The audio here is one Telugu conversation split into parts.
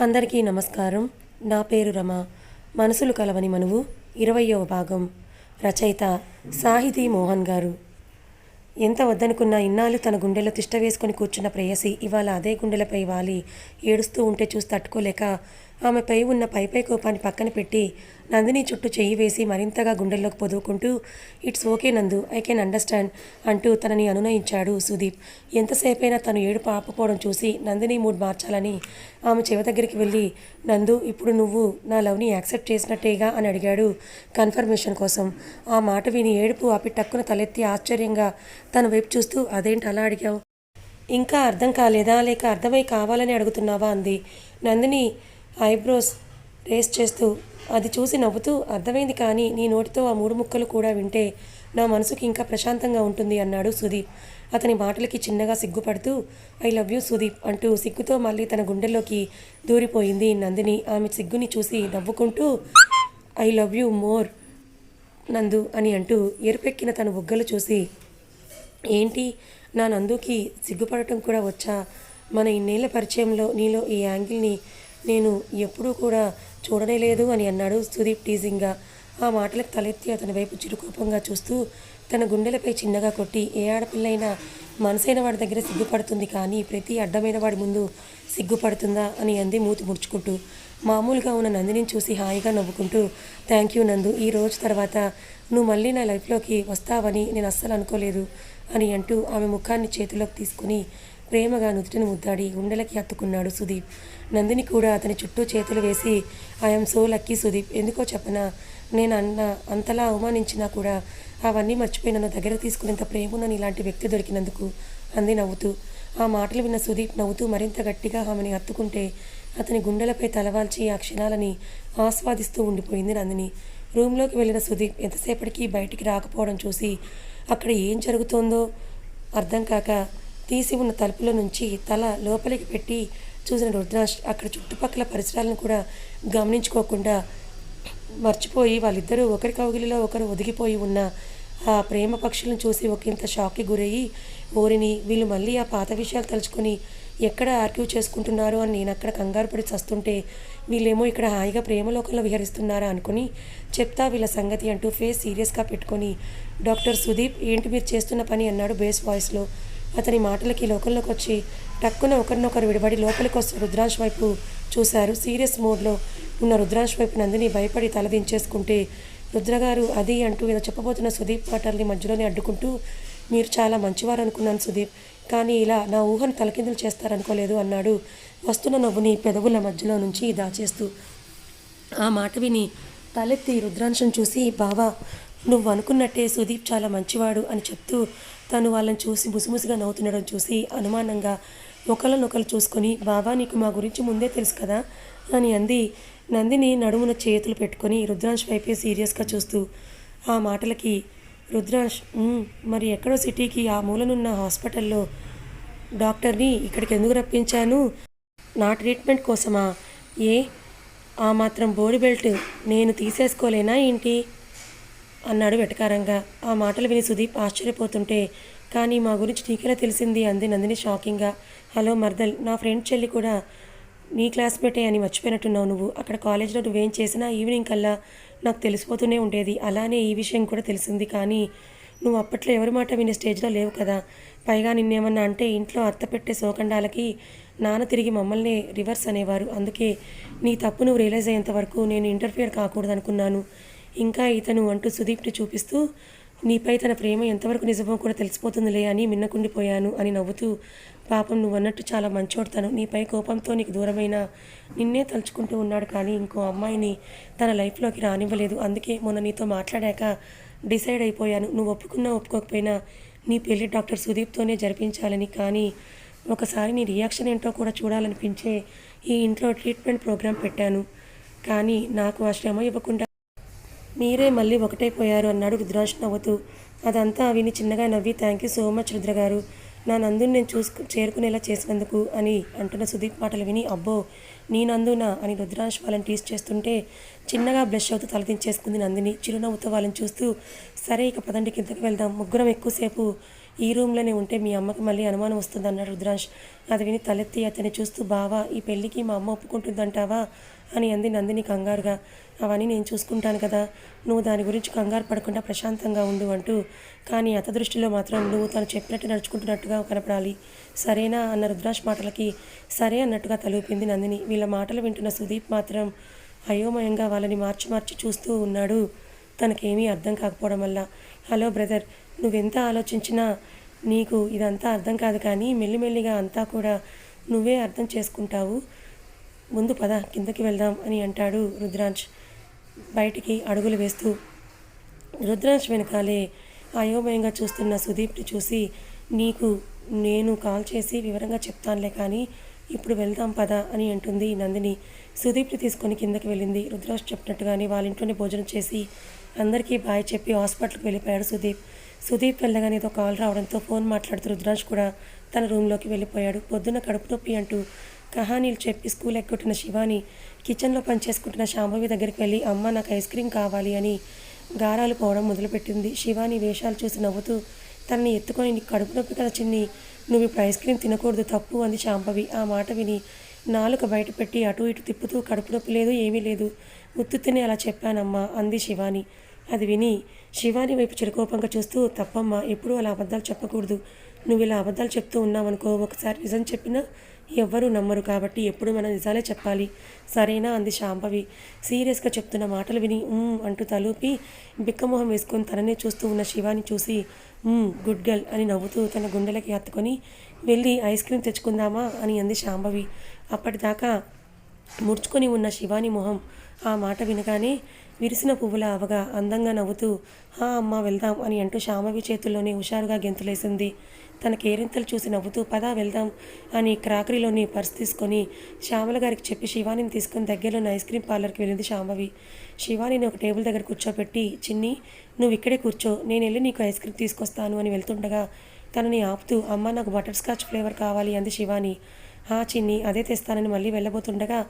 అందరికీ నమస్కారం. నా పేరు రమ. మనసులు కలవని మనువు ఇరవయవ భాగం. రచయిత సాహితీ మోహన్ గారు. ఎంత వద్దనుకున్న ఇన్నాళ్ళు తన గుండెలో తిష్ట వేసుకొని కూర్చున్న ప్రేయసి ఇవాళ అదే గుండెలపై వాలి. ఏడుస్తూ ఉంటే చూసి తట్టుకోలేక ఆమెపై ఉన్న పైపై కోపాన్ని పక్కన పెట్టి నందిని చుట్టూ చెయ్యి వేసి మరింతగా గుండెల్లోకి పొదువుకుంటూ it's okay Nandu I can understand అంటూ తనని అనునయించాడు సుదీప్. ఎంతసేపైనా తను ఏడుపు ఆపుకోవడం చూసి నందిని మూడ్ మార్చాలని ఆమె చెవి దగ్గరికి వెళ్ళి నందు ఇప్పుడు నువ్వు నా లవ్ని యాక్సెప్ట్ చేసినట్టేగా? అని అడిగాడు కన్ఫర్మేషన్ కోసం. ఆ మాట విని ఏడుపు ఆపి టక్కున తలెత్తి ఆశ్చర్యంగా తన వైపు చూస్తూ అదేంటి అలా అడిగావు? ఇంకా అర్థం కాలేదా? లేక అర్థమై కావాలని అడుగుతున్నావా? అంది. నందిని ఐబ్రోస్ రేస్ చేస్తూ అది చూసి నవ్వుతూ అర్థమైంది కానీ నీ నోటితో ఆ మూడు ముక్కలు కూడా వింటే నా మనసుకి ఇంకా ప్రశాంతంగా ఉంటుంది అన్నాడు సుదీప్. అతని మాటలకి చిన్నగా సిగ్గుపడుతూ ఐ లవ్ యూ సుదీప్ అంటూ సిగ్గుతో మళ్ళీ తన గుండెల్లోకి దూరిపోయింది నందిని. ఆమె సిగ్గుని చూసి నవ్వుకుంటూ ఐ లవ్ యూ మోర్ నందు అని అంటూ ఎరుపెక్కిన తన బుగ్గలు చూసి ఏంటి నా నందుకి సిగ్గుపడటం కూడా వచ్చా? మన ఇన్నేళ్ళ పరిచయంలో నీలో ఈ యాంగిల్ని నేను ఎప్పుడూ కూడా చూడనే లేదు అని అన్నాడు సుదీప్ టీజింగ్గా. ఆ మాటలకు తలెత్తి అతని వైపు చిరుకోపంగా చూస్తూ తన గుండెలపై చిన్నగా కొట్టి ఏ ఆడపిల్లైనా మనసైన వాడి దగ్గర సిగ్గుపడుతుంది కానీ ప్రతి అడ్డమైన వాడి ముందు సిగ్గుపడుతుందా అని అంది మూతి ముడుచుకుంటూ. మామూలుగా ఉన్న నందిని చూసి హాయిగా నవ్వుకుంటూ థ్యాంక్ యూ నందు ఈ రోజు తర్వాత నువ్వు మళ్ళీ నా లైఫ్లోకి వస్తావని నేను అస్సలు అనుకోలేదు అని అంటూ ఆమె ముఖాన్ని చేతిలోకి తీసుకుని ప్రేమగా నుదుటిని ముద్దాడి గుండెలకి హత్తుకున్నాడు సుదీప్. నందిని కూడా అతని చుట్టూ చేతులు వేసి ఐఎమ్ సో లక్కీ సుదీప్. ఎందుకో చెప్పనా? నేను అన్న అంతలా అవమానించినా కూడా అవన్నీ మర్చిపోయి నన్ను దగ్గర తీసుకునేంత ప్రేమనని ఇలాంటి వ్యక్తి దొరికినందుకు అంది నవ్వుతూ. ఆ మాటలు విన్న సుదీప్ నవ్వుతూ మరింత గట్టిగా ఆమెని హత్తుకుంటే అతని గుండెలపై తలవాల్చి ఆ క్షణాలని ఆస్వాదిస్తూ ఉండిపోయింది నందిని. రూమ్లోకి వెళ్ళిన సుదీప్ ఎంతసేపటికి బయటికి రాకపోవడం చూసి అక్కడ ఏం జరుగుతోందో అర్థం కాక తీసి ఉన్న తలుపుల నుంచి తల లోపలికి పెట్టి చూసిన రుద్రాష్ అక్కడ చుట్టుపక్కల పరిసరాలను కూడా గమనించుకోకుండా మర్చిపోయి వాళ్ళిద్దరూ ఒకరి కౌగిలిలో ఒకరు ఒదిగిపోయి ఉన్న ఆ ప్రేమ పక్షులను చూసి ఒకంత షాక్కి గురయ్యి ఓరిని వీళ్ళు మళ్ళీ ఆ పాత విషయాలు తలుచుకొని ఎక్కడ ఆర్క్యూ చేసుకుంటున్నారు? అని నేను అక్కడ కంగారు పడి చస్తుంటే వీళ్ళేమో ఇక్కడ హాయిగా ప్రేమలోకంలో విహరిస్తున్నారా? అనుకుని చెప్తా వీళ్ళ సంగతి అంటూ ఫేస్ సీరియస్గా పెట్టుకొని డాక్టర్ సుదీప్ ఏంటి మీరు చేస్తున్న పని? అన్నాడు బేస్ వాయిస్లో. అతని మాటలకి లోకంలోకి వచ్చి టక్కున ఒకరినొకరు విడిపడి లోపలికి వస్తున్న రుద్రాంశ్ వైపు చూశారు. సీరియస్ మోడ్లో ఉన్న రుద్రాంశ్ వైపు నందిని భయపడి తలదించేసుకుంటే రుద్రగారు అది అంటూ ఏదో చెప్పబోతున్న సుదీప్ మాటల్ని మధ్యలోనే అడ్డుకుంటూ మీరు చాలా మంచివారు అనుకున్నాను సుదీప్ కానీ ఇలా నా ఊహను తలకిందులు చేస్తారనుకోలేదు అన్నాడు. వస్తున్న నవ్వుని పెదవుల మధ్యలో నుంచి దాచేస్తూ ఆ మాట విని తలెత్తి రుద్రాంశం చూసి బావా నువ్వు అనుకున్నట్టే సుదీప్ చాలా మంచివాడు అని చెప్తూ తను వాళ్ళని చూసి ముసిముసిగా నవ్వుతుండడం చూసి అనుమానంగా ఒకళ్ళనొకరు చూసుకొని బావా నీకు మా గురించి ముందే తెలుసు కదా? అని అంది. నందిని నడుమున చేతులు పెట్టుకొని రుద్రాంశ్ వైపే సీరియస్గా చూస్తూ ఆ మాటలకి రుద్రాంశ్ మరి ఎక్కడో సిటీకి ఆ మూలనున్న హాస్పిటల్లో డాక్టర్ని ఇక్కడికి ఎందుకు రప్పించాను? నా ట్రీట్మెంట్ కోసమా? ఏ? ఆ మాత్రం బోడి బెల్ట్ నేను తీసేసుకోలేనా ఏంటి? అన్నాడు వెటకారంగా. ఆ మాటలు విని సుదీప్ ఆశ్చర్యపోతుంటే కానీ మా గురించి నీకెలా తెలిసింది? అంది నందిని షాకింగ్గా. హలో మర్దల్ నా ఫ్రెండ్ చెల్లి కూడా నీ క్లాస్మేటే అని మర్చిపోయినట్టున్నావు నువ్వు. అక్కడ కాలేజ్లో నువ్వేం చేసినా ఈవినింగ్ కల్లా నాకు తెలిసిపోతూనే ఉండేది. అలానే ఈ విషయం కూడా తెలిసింది. కానీ నువ్వు అప్పట్లో ఎవరి మాట వినే స్టేజ్లో లేవు కదా. పైగా నిన్నేమన్నా అంటే ఇంట్లో అత్త పెట్టే శోకండాలకి నాన్న తిరిగి మమ్మల్ని రివర్స్ అనేవారు. అందుకే నీ తప్పు నువ్వు రియలైజ్ అయ్యేంత వరకు నేను ఇంటర్ఫియర్ కాకూడదు అనుకున్నాను ఇంకా ఇతను అంటూ సుదీప్ని చూపిస్తూ నీపై తన ప్రేమ ఎంతవరకు నిజమో కూడా తెలిసిపోతుందిలే అని మిన్నకుండిపోయాను అని నవ్వుతూ పాపం నువ్వు అన్నట్టు చాలా మంచోడతాను. నీపై కోపంతో నీకు దూరమైన నిన్నే తలుచుకుంటూ ఉన్నాడు కానీ ఇంకో అమ్మాయిని తన లైఫ్లోకి రానివ్వలేదు. అందుకే మొన్న నీతో మాట్లాడాక డిసైడ్ అయిపోయాను. నువ్వు ఒప్పుకున్నా ఒప్పుకోకపోయినా నీ పెళ్ళి డాక్టర్ సుదీప్తోనే జరిపించాలని. కానీ ఒకసారి నీ రియాక్షన్ ఏంటో కూడా చూడాలనిపించే ఈ ఇంట్లో ట్రీట్మెంట్ ప్రోగ్రాం పెట్టాను. కానీ నాకు ఆ శ్రమ ఇవ్వకుండా మీరే మళ్ళీ ఒకటైపోయారు అన్నాడు రుద్రాంశ్ నవ్వుతూ. అదంతా విని చిన్నగా నవ్వి thank you so much Rudra గారు. నా నందుని నేను చూసుకు చేరుకునేలా చేసినందుకు అని అంటున్న సుదీప్ మాటలు విని అబ్బో నీ నందునా అని రుద్రాంశ్ వాళ్ళని టీస్ చేస్తుంటే చిన్నగా బ్లష్ అవుతూ తలదించేసుకుంది నందిని. చిరునవ్వుతో వాళ్ళని చూస్తూ సరే ఇక పదండి కిందకి వెళ్దాం. ముగ్గురం ఎక్కువసేపు ఈ రూమ్లోనే ఉంటే మీ అమ్మకి మళ్ళీ అనుమానం వస్తుంది అన్నాడు రుద్రాంశ్ అది విని తలెత్తి అతన్ని చూస్తూ బావా ఈ పెళ్ళికి మా అమ్మ ఒప్పుకుంటుందంటావా? అని అంది నందిని కంగారుగా. అవన్నీ నేను చూసుకుంటాను కదా. నువ్వు దాని గురించి కంగారు పడకుండా ప్రశాంతంగా ఉండు అంటూ. కానీ అత దృష్టిలో మాత్రం నువ్వు తను చెప్పినట్టు నడుచుకుంటున్నట్టుగా కనపడాలి. సరేనా అన్న రుద్రాష్ మాటలకి సరే అన్నట్టుగా తలూపింది నందిని. వీళ్ళ మాటలు వింటున్న సుదీప్ మాత్రం అయోమయంగా వాళ్ళని మార్చి మార్చి చూస్తూ ఉన్నాడు. తనకేమీ అర్థం కాకపోవడం వల్ల. హలో బ్రదర్ నువ్వెంత ఆలోచించినా నీకు ఇదంతా అర్థం కాదు కానీ మెల్లిమెల్లిగా అంతా కూడా నువ్వే అర్థం చేసుకుంటావు. ముందు పద కిందకి వెళ్దాం అని అంటాడు రుద్రాంశ్ బయటికి అడుగులు వేస్తూ రుద్రాంశ్ వెనకాలే అయోమయంగా చూస్తున్న సుదీప్ని చూసి నీకు నేను కాల్ చేసి వివరంగా చెప్తానులే కానీ ఇప్పుడు వెళ్దాం పద అని అంటుంది నందిని. సుదీప్ని తీసుకొని కిందకి వెళ్ళింది. రుద్రాజ్ చెప్పినట్టుగానే వాళ్ళ ఇంట్లోనే భోజనం చేసి అందరికీ బాయ్ చెప్పి హాస్పిటల్కి వెళ్ళిపోయాడు సుదీప్. సుదీప్ వెళ్ళగానే ఏదో కాల్ రావడంతో ఫోన్ మాట్లాడుతూ రుద్రాజ్ కూడా తన రూమ్లోకి వెళ్ళిపోయాడు. పొద్దున్న కడుపు నొప్పి అంటూ కహానీలు చెప్పి స్కూల్ ఎక్కొట్టిన శివాని కిచెన్లో పనిచేసుకుంటున్న శాంభవి దగ్గరికి వెళ్ళి అమ్మ నాకు ఐస్ క్రీమ్ కావాలి అని గారాలు పోవడం మొదలుపెట్టింది. శివాని వేషాలు చూసి నవ్వుతూ తనని ఎత్తుకొని నీకు కడుపు నొప్పి కదా చిన్ని నువ్వు ఇప్పుడు ఐస్ క్రీమ్ తినకూడదు తప్పు అంది శాంభవి ఆ మాట విని నాలుక బయట పెట్టి అటు ఇటు తిప్పుతూ కడుపు నొప్పి లేదు ఏమీ లేదు ఉత్తుత్తినే అలా చెప్పానమ్మా అంది శివాని. అది విని శివాని వైపు చిరుకోపంగా చూస్తూ తప్పమ్మా ఎప్పుడూ అలా అబద్ధాలు చెప్పకూడదు. నువ్వు ఇలా అబద్ధాలు చెప్తూ ఉన్నావనుకో ఒకసారి నిజం చెప్పినా ఎవ్వరూ నమ్మరు కాబట్టి ఎప్పుడు మనం నిజాలే చెప్పాలి. సరేనా? అంది శాంభవి. సీరియస్గా చెప్తున్న మాటలు విని అంటూ తలూపి బిక్కమొహం వేసుకొని తననే చూస్తూ ఉన్న శివాని చూసి గుడ్ గర్ల్ అని నవ్వుతూ తన గుండెలకి హత్తుకొని వెళ్ళి ఐస్ క్రీమ్ తెచ్చుకుందామా అని అంది శాంభవి. అప్పటిదాకా ముడుచుకొని ఉన్న శివాని మొహం ఆ మాట వినగానే విరిసిన పువ్వుల అవగా అందంగా నవ్వుతూ హా అమ్మ వెళ్దాం అని అంటూ శామవి చేతుల్లోనే హుషారుగా గెంతులేసింది. తన కేరింతలు చూసి నవ్వుతూ పదా వెళ్దాం అని క్రాకరీలోని పర్స్ తీసుకొని శ్యామల గారికి చెప్పి శివానిని తీసుకొని దగ్గరలోని ఐస్ క్రీమ్ పార్లర్కి వెళ్ళింది శామవి శివానిని ఒక టేబుల్ దగ్గర కూర్చోబెట్టి చిన్ని నువ్వు ఇక్కడే కూర్చో నేను వెళ్ళి నీకు ఐస్ క్రీమ్ తీసుకొస్తాను అని వెళ్తుండగా తనని ఆపుతూ అమ్మ నాకు బటర్ స్కాచ్ ఫ్లేవర్ కావాలి అంది శివాని. చిన్ని అదే తెస్తానని మళ్ళీ వెళ్ళబోతుండగా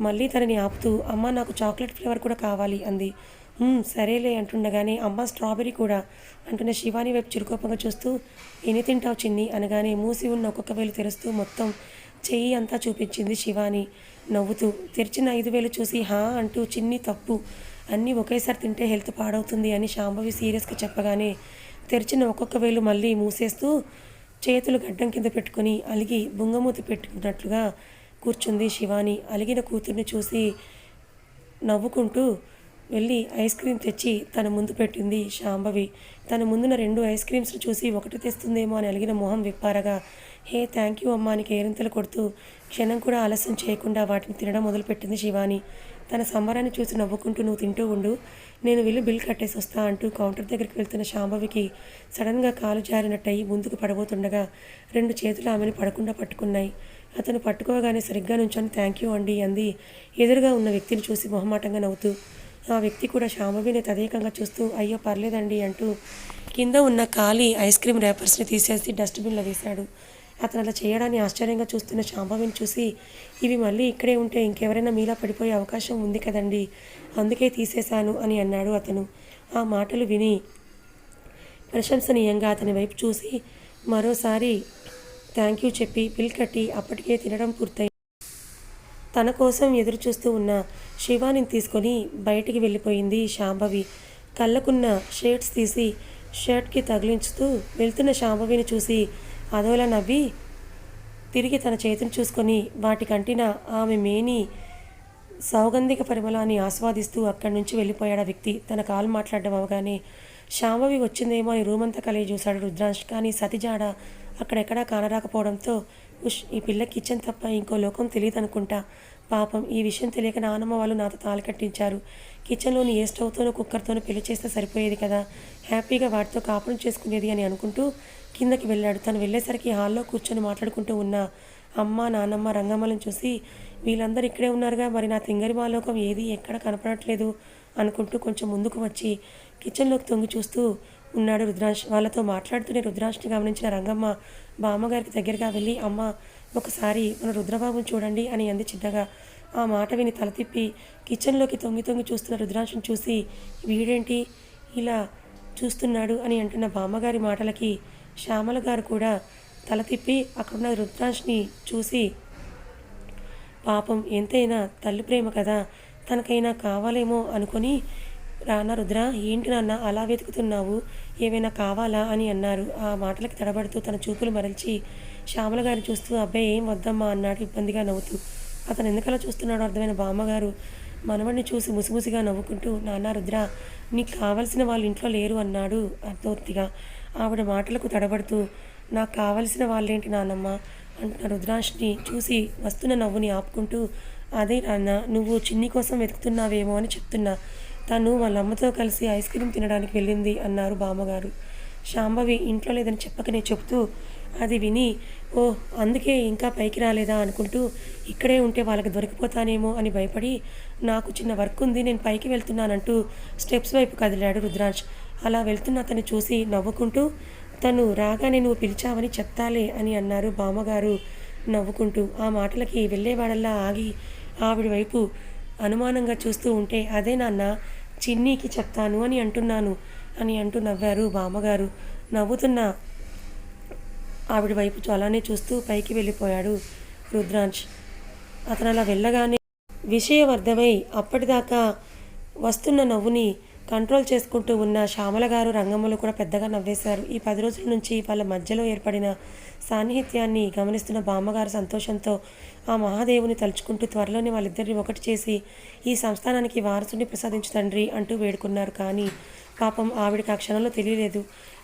మళ్ళీ తనని ఆపుతూ అమ్మ నాకు చాక్లెట్ ఫ్లేవర్ కూడా కావాలి అంది. సరేలే అంటుండగానే అమ్మ స్ట్రాబెరీ కూడా అంటున్న శివాని వైపు చురుకోపంగా చూస్తూ ఎన్ని తింటావు చిన్ని? అనగానే మూసి ఉన్న ఒక్కొక్క వేలు తెరుస్తూ మొత్తం చెయ్యి అంతా చూపించింది శివాని. నవ్వుతూ తెరిచిన ఐదు వేలు చూసి హా అంటూ చిన్ని తప్పు. అన్నీ ఒకేసారి తింటే హెల్త్ పాడవుతుంది అని శాంభవి సీరియస్గా చెప్పగానే తెరిచిన ఒక్కొక్క వేలు మళ్ళీ మూసేస్తూ చేతులు గడ్డం కింద పెట్టుకొని అలిగి బుంగమూత పెట్టుకున్నట్లుగా కూర్చుంది శివాని. అలిగిన కూతుర్ని చూసి నవ్వుకుంటూ వెళ్ళి ఐస్ క్రీమ్ తెచ్చి తన ముందు పెట్టింది శాంభవి. తన ముందున్న రెండు ఐస్ క్రీమ్స్ని చూసి ఒకటి తెస్తుందేమో అని అలిగిన మొహం విప్పారగా. హే థ్యాంక్ యూ అమ్మా అని కేరింతలు కొడుతూ క్షణం కూడా ఆలస్యం చేయకుండా వాటిని తినడం మొదలుపెట్టింది శివాని. తన సంబరాన్ని చూసి నవ్వుకుంటూ నువ్వు తింటూ ఉండు. నేను వెళ్ళి బిల్ కట్టేసి వస్తా అంటూ కౌంటర్ దగ్గరికి వెళ్తున్న శాంభవికి సడన్గా కాలు జారినట్టయి ముందుకు పడబోతుండగా రెండు చేతులు ఆమెను పడకుండా పట్టుకున్నాయి. అతను పట్టుకోగానే సరిగ్గా నుంచొని థ్యాంక్ యూ అండి అంది. ఎదురుగా ఉన్న వ్యక్తిని చూసి మొహమాటంగా నవ్వుతూ ఆ వ్యక్తి కూడా శాంభవిని తదేకంగా చూస్తూ అయ్యో పర్లేదండి అంటూ కింద ఉన్న ఖాళీ ఐస్ క్రీమ్ ర్యాపర్స్ని తీసేసి డస్ట్బిన్లో వేశాడు. అతను అలా చేయడాన్ని ఆశ్చర్యంగా చూస్తున్న శాంభవిని చూసి ఇవి మళ్ళీ ఇక్కడే ఉంటే ఇంకెవరైనా మీలా పడిపోయే అవకాశం ఉంది కదండి అందుకే తీసేశాను అని అన్నాడు అతను. ఆ మాటలు విని ప్రశంసనీయంగా అతని వైపు చూసి మరోసారి థ్యాంక్ యూ చెప్పి బిల్ కట్టి అప్పటికే తినడం పూర్తయి. తన కోసం ఎదురు చూస్తూ ఉన్న శివానిని తీసుకొని బయటికి వెళ్ళిపోయింది శాంభవి. కళ్ళకున్న షేడ్స్ తీసి షర్ట్కి తగిలించుతూ వెళ్తున్న శాంభవిని చూసి అదోలా నవ్వి తిరిగి తన చేతిని చూసుకొని వాటికంటిన ఆమె మేని సౌగంధిక పరిమళాన్ని ఆస్వాదిస్తూ అక్కడి నుంచి వెళ్ళిపోయాడు ఆ వ్యక్తి. తన కాలు మాట్లాడడం అవగానే శాంభవి వచ్చిందేమో అని రూమంతా కలిగి చూశాడు రుద్రాంశ్ కానీ సతిజాడ అక్కడెక్కడా కానరాకపోవడంతో ఉష్ ఈ పిల్ల కిచెన్ తప్ప ఇంకో లోకం తెలియదు అనుకుంటా పాపం ఈ విషయం తెలియక నానమ్మ వాళ్ళు నాతో తాళి కట్టించారు. కిచెన్లోని ఏ స్టవ్తోనో కుక్కర్తోనో పెళ్ళి చేస్తే సరిపోయేది కదా. హ్యాపీగా వాటితో కాపురం చేసుకునేది అని అనుకుంటూ కిందకి వెళ్ళాడు. తను వెళ్ళేసరికి హాల్లో కూర్చొని మాట్లాడుకుంటూ ఉన్న అమ్మ నాన్నమ్మ రంగమ్మలను చూసి వీళ్ళందరూ ఇక్కడే ఉన్నారుగా మరి నా తింగరి మాలోకం ఏది? ఎక్కడ కనపడట్లేదు? అనుకుంటూ కొంచెం ముందుకు వచ్చి కిచెన్లోకి తొంగి చూస్తూ ఉన్నాడు రుద్రాంశ్ వాళ్ళతో మాట్లాడుతూనే రుద్రాంశ్ని గమనించిన రంగమ్మ బామ్మగారికి దగ్గరగా వెళ్ళి అమ్మ ఒకసారి మన రుద్రబాబుని చూడండి అని అంది చిన్నగా. ఆ మాట విని తల తిప్పి కిచెన్లోకి తొంగి తొంగి చూస్తున్న రుద్రాంశని చూసి వీడేంటి ఇలా చూస్తున్నాడు? అని అంటున్న బామ్మగారి మాటలకి శ్యామల గారు కూడా తల తిప్పి అక్కడున్న రుద్రాంశ్ని చూసి పాపం ఎంతైనా తల్లి ప్రేమ కదా తనకైనా కావాలేమో అనుకొని రానా రుద్ర ఏంటి నాన్న అలా వెతుకుతున్నావు? ఏమైనా కావాలా? అని అన్నారు. ఆ మాటలకి తడబడుతూ తన చూపులు మరల్చి శ్యామల గారిని చూస్తూ అబ్బాయి ఏం వద్దమ్మా అన్నాడు ఇబ్బందిగా నవ్వుతూ. అతను ఎందుకలా చూస్తున్నాడో అర్థమైన బామ్మగారు మనవడిని చూసి ముసిముసిగా నవ్వుకుంటూ నాన్న రుద్ర నీకు కావలసిన వాళ్ళు ఇంట్లో లేరు అన్నాడు అర్థోక్తిగా ఆవిడ మాటలకు తడబడుతూ నాకు కావలసిన వాళ్ళేంటి నాన్నమ్మ అంటున్న రుద్రాంష్ని చూసి వస్తున్న నవ్వుని ఆపుకుంటూ అదే నాన్న నువ్వు చిన్ని కోసం వెతుకుతున్నావేమో అని చెప్తున్నా. తను వాళ్ళ అమ్మతో కలిసి ఐస్ క్రీమ్ తినడానికి వెళ్ళింది అన్నారు బామ్మగారు. శాంభవి ఇంట్లో లేదని చెప్పకనే చెప్తూ అది విని ఓ అందుకే ఇంకా పైకి రాలేదా అనుకుంటూ ఇక్కడే ఉంటే వాళ్ళకి దొరికిపోతానేమో అని భయపడి నాకు చిన్న వర్క్ ఉంది నేను పైకి వెళ్తున్నానంటూ స్టెప్స్ వైపు కదిలాడు రుద్రాంశ్. అలా వెళ్తున్న అతన్ని చూసి నవ్వుకుంటూ తను రాగానే నువ్వు పిలిచావని చెప్తాలే అని అన్నారు బామ్మగారు నవ్వుకుంటూ. ఆ మాటలకి వెళ్ళేవాడల్లా ఆగి ఆవిడ వైపు అనుమానంగా చూస్తూ ఉంటే అదే నాన్న చిన్నీకి చెప్తాను అని అంటున్నాను అని అంటూ నవ్వారు బామ్మగారు. నవ్వుతున్న ఆవిడ వైపు అలానే చూస్తూ పైకి వెళ్ళిపోయాడు రుద్రాంశ్ అతను అలా వెళ్ళగానే విషయం అర్థమై అప్పటిదాకా వస్తున్న నవ్వుని కంట్రోల్ చేసుకుంటూ ఉన్న శ్యామల గారు రంగమ్మలు కూడా పెద్దగా నవ్వేశారు. ఈ పది రోజుల నుంచి వాళ్ళ మధ్యలో ఏర్పడిన సాన్నిహిత్యాన్ని గమనిస్తున్న బామ్మగారు సంతోషంతో ఆ మహాదేవుని తలుచుకుంటూ త్వరలోనే వాళ్ళిద్దరిని ఒకటి చేసి ఈ సంస్థానానికి వారసుని ప్రసాదించు తండ్రి అంటూ వేడుకున్నారు. కానీ పాపం ఆవిడకి ఆ క్షణంలో తెలియలేదు.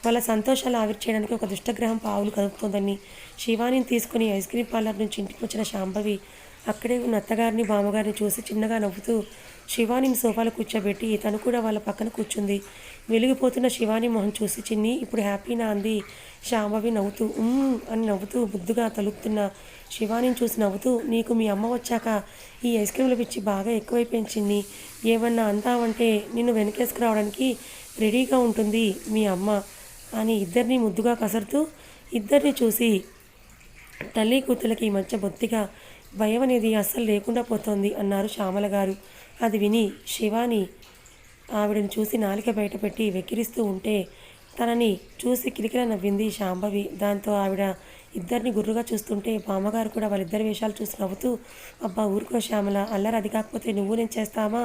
వాళ్ళ సంతోషాలు ఆవిరి చేయడానికి ఒక దుష్టగ్రహం పావులు కదుపుతోందని శివానిని తీసుకుని ఐస్ క్రీమ్ పార్లర్ నుంచి ఇంటికి వచ్చిన శాంభవి అక్కడే ఉన్న అత్తగారిని బామ్మగారిని చూసి చిన్నగా నవ్వుతూ శివానిని సోఫాలో కూర్చోబెట్టి తను కూడా వాళ్ళ పక్కన కూర్చుంది. వెలిగిపోతున్న శివాని మొహం చూసి చిన్ని ఇప్పుడు హ్యాపీనా అంది. శాంభవి నవ్వుతూ అని నవ్వుతూ ముద్దుగా తలుపుతున్న శివానిని చూసి నవ్వుతూ నీకు మీ అమ్మ వచ్చాక ఈ ఐస్ క్రీమ్ల పిచ్చి బాగా ఎక్కువైపోయింది చిన్ని. ఏమన్నా అందావంటే నిన్ను వెనకేసుకురావడానికి రెడీగా ఉంటుంది మీ అమ్మ అని ఇద్దరిని ముద్దుగా కసరుతూ ఇద్దరిని చూసి తల్లి కూతులకి ఈ మధ్య బొత్తిగా భయం అనేది అస్సలు లేకుండా పోతోంది అన్నారు శ్యామల గారు. అది విని శివాని ఆవిడని చూసి నాలిక బయటపెట్టి వెక్కిరిస్తూ ఉంటే తనని చూసి కిలికిల నవ్వింది శాంభవి. దాంతో ఆవిడ ఇద్దరిని గుర్రుగా చూస్తుంటే బామ్మగారు కూడా వాళ్ళిద్దరి వేషాలు చూసి నవ్వుతూ అబ్బా ఊరుకో శ్యామల అల్లరి అది కాకపోతే నువ్వు నేను చేస్తామా?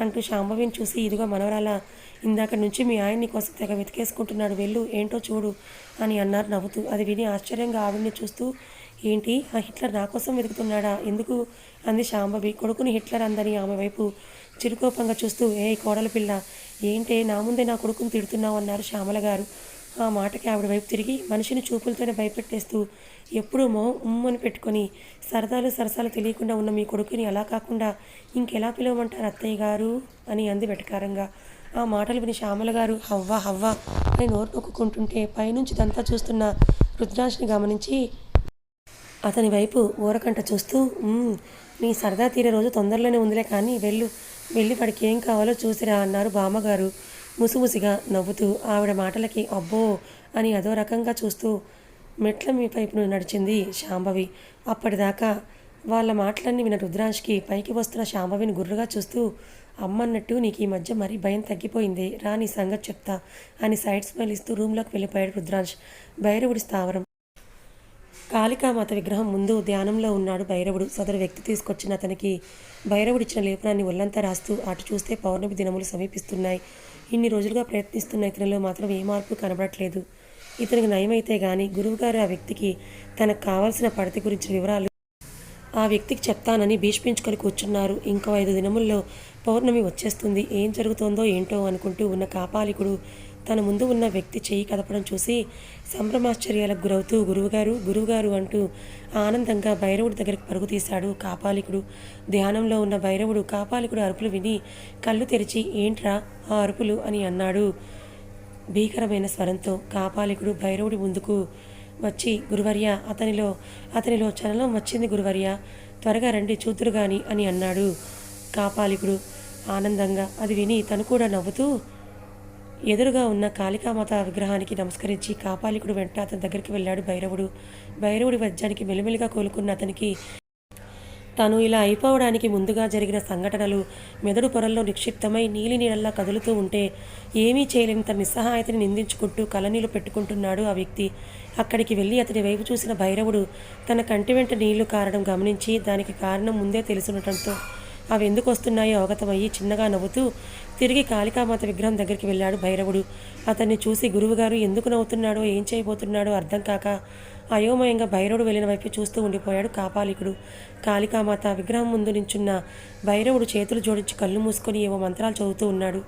అంటూ శాంభవిని చూసి ఇదిగో మనవరాల ఇందాక నుంచి మీ ఆయన నీ కోసం తెగ వెతికేసుకుంటున్నాడు వెళ్ళు ఏంటో చూడు అని అన్నారు నవ్వుతూ. అది విని ఆశ్చర్యంగా ఆవిడ్ని చూస్తూ ఏంటి? ఆ హిట్లర్ నా కోసం వెతుకుతున్నాడా? ఎందుకు? అంది శాంబవి కొడుకుని హిట్లర్ అందని ఆమె వైపు చిరుకోపంగా చూస్తూ ఏ కోడల పిల్ల ఏంటే నా ముందే నా కొడుకుని తిడుతున్నావు? అన్నారు శ్యామల గారు. ఆ మాటకి ఆవిడ వైపు తిరిగి మనిషిని చూపులతోనే భయపెట్టేస్తూ ఎప్పుడూ మొహం ఉమ్మని పెట్టుకొని సరదాలు సరసాలు తెలియకుండా ఉన్న మీ కొడుకుని అలా కాకుండా ఇంకెలా పిలవమంటారు అత్తయ్య గారు? అని అంది వెటకారంగా. ఆ మాటలు విని శ్యామల గారు హవ్వా హవ్వా అని నోరు నొక్కుంటుంటే పైనుంచి దంతా చూస్తున్న రుద్రాంశ్ని గమనించి అతని వైపు ఊరకంట చూస్తూ నీ సరదా తీరే రోజు తొందరలోనే ఉందిలే కానీ వెళ్ళు వెళ్ళి వాడికి ఏం కావాలో చూసిరా అన్నారు బామ్మగారు ముసిముసిగా నవ్వుతూ. ఆవిడ మాటలకి అబ్బో అని అదో రకంగా చూస్తూ మెట్ల మీ పైపును నడిచింది శాంభవి. అప్పటిదాకా వాళ్ళ మాటలన్నీ విన్న రుద్రాంష్కి పైకి వస్తున్న శాంభవిని గుర్రుగా చూస్తూ అమ్మన్నట్టు నీకు ఈ మధ్య మరీ భయం తగ్గిపోయింది రా నీ సంగతి చెప్తా అని సైడ్ స్మైల్ ఇస్తూ రూమ్లోకి వెళ్ళిపోయాడు రుద్రాంష్. భైరవుడి స్థావరం కాళికామాత విగ్రహం ముందు ధ్యానంలో ఉన్నాడు భైరవుడు. సదరు వ్యక్తి తీసుకొచ్చిన అతనికి భైరవుడిచ్చిన లేపనాన్ని ఒళ్ళంతా రాస్తూ అటు చూస్తే పౌర్ణమి దినములు సమీపిస్తున్నాయి. ఇన్ని రోజులుగా ప్రయత్నిస్తున్న ఇతనిలో మాత్రం ఏ మార్పు కనబడట్లేదు. ఇతనికి నయమైతే గాని గురువుగారు ఆ వ్యక్తికి తనకు కావాల్సిన పడతి గురించి వివరాలు ఆ వ్యక్తికి చెప్తానని భీష్మించుకొని కూర్చున్నారు. ఇంకో ఐదు దినముల్లో పౌర్ణమి వచ్చేస్తుంది. ఏం జరుగుతోందో ఏంటో అనుకుంటూ ఉన్న కాపాలికుడు తన ముందు ఉన్న వ్యక్తి చెయ్యి కదపడం చూసి సంభ్రమాశ్చర్యాలకు గురవుతూ గురువుగారు గురువుగారు అంటూ ఆనందంగా భైరవుడి దగ్గరికి పరుగు తీశాడు కాపాలికుడు. ధ్యానంలో ఉన్న భైరవుడు కాపాలికుడు అరుపులు విని కళ్ళు తెరిచి ఏంట్రా ఆ అరుపులు అని అన్నాడు. భీకరమైన స్వరంతో కాపాలికుడు భైరవుడి ముందుకు వచ్చి గురువర్య అతనిలో అతనిలో చలనం వచ్చింది గురువర్య త్వరగా రండి చూతురు గాని అని అన్నాడు కాపాలికుడు. ఆనందంగా అది విని తను కూడా నవ్వుతూ ఎదురుగా ఉన్న కాళికామాత విగ్రహానికి నమస్కరించి కాపాలికుడు వెంట అతని దగ్గరికి వెళ్ళాడు భైరవుడు. భైరవుడి వజ్రానికి మెలిమెలిగా కోలుకున్న అతనికి తను ఇలా అయిపోవడానికి ముందుగా జరిగిన సంఘటనలు మెదడు పొరల్లో నిక్షిప్తమై నీలి నీడల్లా కదులుతూ ఉంటే ఏమీ చేయలేని తన నిస్సహాయతని నిందించుకుంటూ కలనీళ్ళు పెట్టుకుంటున్నాడు ఆ వ్యక్తి. అక్కడికి వెళ్ళి అతని వైపు చూసిన భైరవుడు తన కంటి వెంట నీళ్ళు కారడం గమనించి దానికి కారణం ముందే తెలుసుండటంతో అవి ఎందుకు వస్తున్నాయో అవగతమయ్యి చిన్నగా నవ్వుతూ తిరిగి కాళికామాత విగ్రహం దగ్గరికి వెళ్ళాడు భైరవుడు. అతన్ని చూసి గురువుగారు ఎందుకు నవ్వుతున్నాడో ఏం చేయబోతున్నాడో అర్థం కాక అయోమయంగా భైరవుడు వెళ్ళిన వైపు చూస్తూ ఉండిపోయాడు కాపాలికుడు. కాళికామాత విగ్రహం ముందు నించున్న భైరవుడు చేతులు జోడించి కళ్ళు మూసుకొని ఏవో మంత్రాలు చదువుతూ ఉన్నాడు.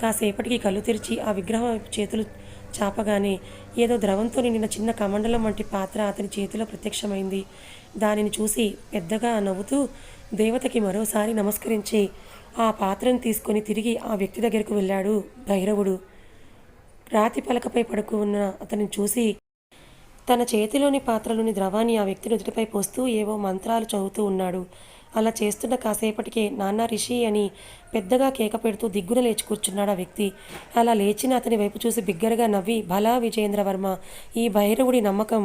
కాసేపటికి కళ్ళు తెరిచి ఆ విగ్రహం వైపు చేతులు చాపగానే ఏదో ద్రవంతో నిండిన చిన్న కమండలం వంటి పాత్ర అతని చేతిలో ప్రత్యక్షమైంది. దానిని చూసి పెద్దగా నవ్వుతూ దేవతకి మరోసారి నమస్కరించి ఆ పాత్రను తీసుకొని తిరిగి ఆ వ్యక్తి దగ్గరకు వెళ్ళాడు భైరవుడు. రాతి పలకపై పడుకున్న అతన్ని చూసి తన చేతిలోని పాత్రలోని ద్రవాన్ని ఆ వ్యక్తి నుదుటిపై పోస్తూ ఏవో మంత్రాలు చదువుతూ ఉన్నాడు. అలా చేస్తున్న కాసేపటికే నాన్న రిషి అని పెద్దగా కేక పెడుతూ దిగ్గున లేచి కూర్చున్నాడు ఆ వ్యక్తి. అలా లేచిన అతని వైపు చూసి బిగ్గరగా నవ్వి భలా విజయేంద్రవర్మ ఈ భైరవుడి నమ్మకం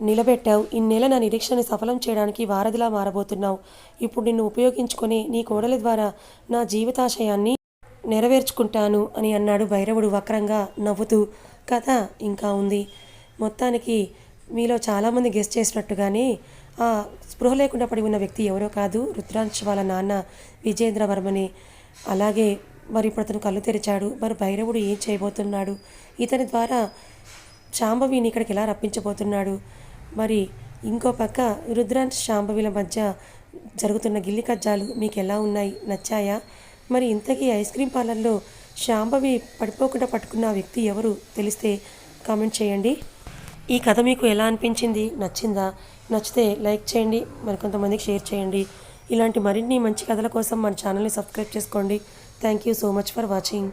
నిలబెట్టావు. ఇన్నేళ్ళ నా నిరీక్షణని సఫలం చేయడానికి వారధిలా మారబోతున్నావు. ఇప్పుడు నిన్ను ఉపయోగించుకొని నీ కోడలి ద్వారా నా జీవితాశయాన్ని నెరవేర్చుకుంటాను అని అన్నాడు భైరవుడు వక్రంగా నవ్వుతూ. కథ ఇంకా ఉంది. మొత్తానికి మీలో చాలామంది గెస్ట్ చేసినట్టుగానే ఆ స్పృహ లేకుండా పడి ఉన్న వ్యక్తి ఎవరో కాదు రుద్రాంశ్ వాళ్ళ నాన్న విజేంద్రవర్మని. అలాగే మరి ఇప్పుడు అతను కళ్ళు తెరిచాడు. మరి భైరవుడు ఏం చేయబోతున్నాడు? ఇతని ద్వారా శాంభవిని ఇక్కడికి ఎలా రప్పించబోతున్నాడు? మరి ఇంకో పక్క రుద్రాన్ శాంభవిల మధ్య జరుగుతున్న గిల్లి కజ్జాలు మీకు ఎలా ఉన్నాయి? నచ్చాయా? మరి ఇంతకీ ఐస్ క్రీమ్ పార్లర్లో శాంభవి పడిపోకుండా పట్టుకున్న వ్యక్తి ఎవరు తెలిస్తే కామెంట్ చేయండి. ఈ కథ మీకు ఎలా అనిపించింది? నచ్చిందా? నచ్చితే లైక్ చేయండి మరికొంతమందికి షేర్ చేయండి. ఇలాంటి మరిన్ని మంచి కథల కోసం మన ఛానల్ని సబ్స్క్రైబ్ చేసుకోండి. Thank you so much for watching.